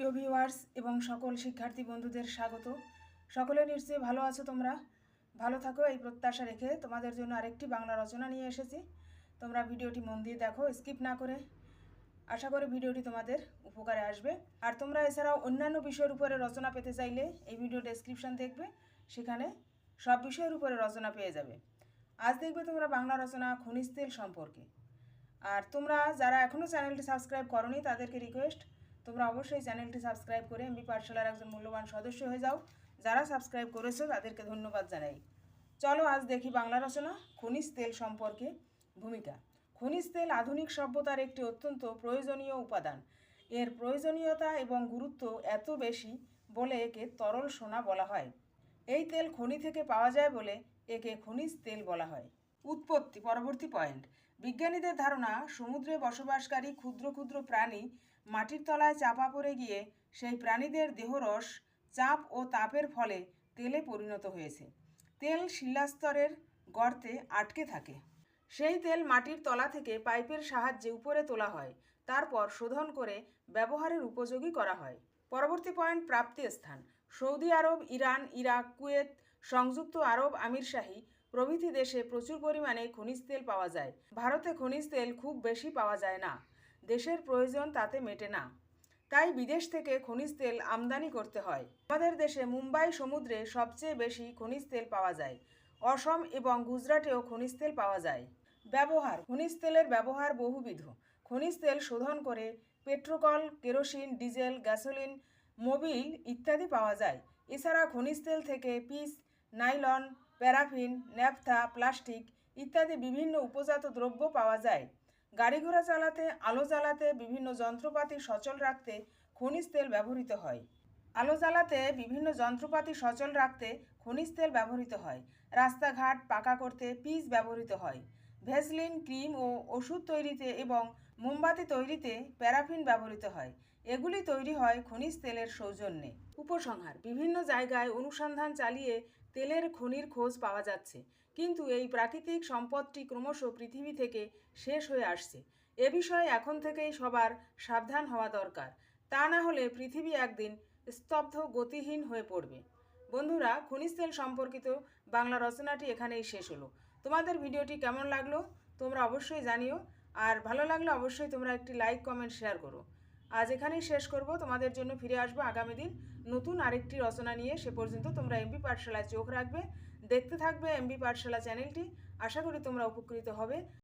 প্রিয় ভিউয়ার্স এবং সকল শিক্ষার্থী বন্ধুদের স্বাগত। সকলে নিশ্চয়ই ভালো আছো তোমরা? ভালো থাকো, এই প্রত্যাশা রেখে তোমাদের জন্য আরেকটি বাংলা রচনা নিয়ে এসেছি। তোমরা ভিডিওটি মন দিয়ে দেখো স্কিপ না করে। আশা করি ভিডিওটি তোমাদের উপকারে আসবে। আর তোমরা এছাড়াও অন্যান্য বিষয়ের উপরে রচনা পেতে চাইলে এই ভিডিও ডেসক্রিপশন দেখবে, সেখানে সব বিষয়ের উপরে রচনা পেয়ে যাবে। আজ দেখবে তোমরা বাংলা রচনা খনিজ তেল সম্পর্কে। আর তোমরা যারা এখনও চ্যানেলটি সাবস্ক্রাইব করনি, তাদেরকে রিকোয়েস্ট তোমরা অবশ্যই চ্যানেলটি সাবস্ক্রাইব করে এমবি পাঠশালার একজন মূল্যবান সদস্য হয়ে যাও, যারা সাবস্ক্রাইব করেছ তাদেরকে ধন্যবাদ জানাই। চলো আজ দেখি বাংলা রচনা, খনিজ তেল সম্পর্কে ভূমিকা। খনিজ তেল আধুনিক সভ্যতার একটি অত্যন্ত প্রয়োজনীয় উপাদান। এর প্রয়োজনীয়তা এবং গুরুত্ব এত বেশি বলে একে তরল সোনা বলা হয়। এই তেল খনি থেকে পাওয়া যায় বলে একে খনিজ তেল বলা হয়। উৎপত্তি, পরবর্তী পয়েন্ট বিজ্ঞানীদের ধারণা, সমুদ্রে বসবাসকারী ক্ষুদ্র ক্ষুদ্র প্রাণী মাটির তলায় চাপা পড়ে গিয়ে সেই প্রাণীদের দেহরস, চাপ ও তাপের ফলে তেলে পরিণত হয়েছে। তেল শিলাস্তরের গর্তে আটকে থাকে। সেই তেল মাটির তলা থেকে পাইপের সাহায্যে উপরে তোলা হয়, তারপর শোধন করে ব্যবহারের উপযোগী করা হয়। পরবর্তী পয়েন্ট, প্রাপ্তি স্থান। Saudi Arab, Iran, Iraq, Kuwait, সংযুক্ত আরব আমিরশাহী প্রভৃতি দেশে প্রচুর পরিমাণে খনিজ তেল পাওয়া যায়। ভারতে খনিজ তেল খুব বেশি পাওয়া যায় না। দেশের প্রয়োজন তাতে মেটে না। তাই বিদেশ থেকে খনিজ তেল আমদানি করতে হয়। আমাদের দেশে মুম্বাই সমুদ্রে সবচেয়ে বেশি খনিজ তেল পাওয়া যায়। অসম এবং গুজরাটেও খনিজ তেল পাওয়া যায়। ব্যবহার, খনিজ তেলের ব্যবহার বহুবিধ। খনিজ তেল শোধন করে পেট্রোকল, কেরোসিন, ডিজেল, গ্যাসোলিন, মোবিল ইত্যাদি পাওয়া যায়। এছাড়া খনিজ তেল থেকে পিস, নাইলন প্যারাফিন, ন্যাপথা, প্লাস্টিক ইত্যাদি বিভিন্ন উপজাত দ্রব্য পাওয়া যায়। গাড়ি ঘোড়া চালাতে, আলো জ্বালাতে, বিভিন্ন যন্ত্রপাতি সচল রাখতে খনিজ তেল ব্যবহৃত হয়। আলো জ্বালাতে বিভিন্ন যন্ত্রপাতি সচল রাখতে খনিজ তেল ব্যবহৃত হয়। রাস্তাঘাট পাকা করতে পিচ ব্যবহৃত হয়। ভেসলিন ক্রিম ও ওষুধ তৈরিতে এবং মোমবাতি তৈরিতে প্যারাফিন ব্যবহৃত হয়। এগুলি তৈরি হয় খনিজ তেলের সৌজন্যে। উপসংহার, বিভিন্ন জায়গায় অনুসন্ধান চালিয়ে তেলের খনির খোঁজ পাওয়া যাচ্ছে, কিন্তু এই প্রাকৃতিক সম্পদটি ক্রমশ পৃথিবী থেকে শেষ হয়ে আসছে। এ বিষয়ে এখন থেকেই সবার সাবধান হওয়া দরকার। তা না হলে পৃথিবী একদিন স্তব্ধ গতিহীন হয়ে পড়বে। বন্ধুরা, খনিজ তেল সম্পর্কিত বাংলা রচনাটি এখানেই শেষ হলো। তোমাদের ভিডিওটি কেমন লাগল তোমরা অবশ্যই জানিও। আর ভালো লাগলে অবশ্যই তোমরা একটি লাইক কমেন্ট শেয়ার করো। আজ এখানেই শেষ করব। তোমাদের জন্য ফিরে আসব আগামী দিন নতুন আরেকটি রচনা নিয়ে। সে পর্যন্ত তোমরা এমবি পাঠশালায় চোখ রাখবে। দেখতে থাকবে এমবি পাঠশালা চ্যানেলটি আশা করি তোমরা উপকৃত হবে।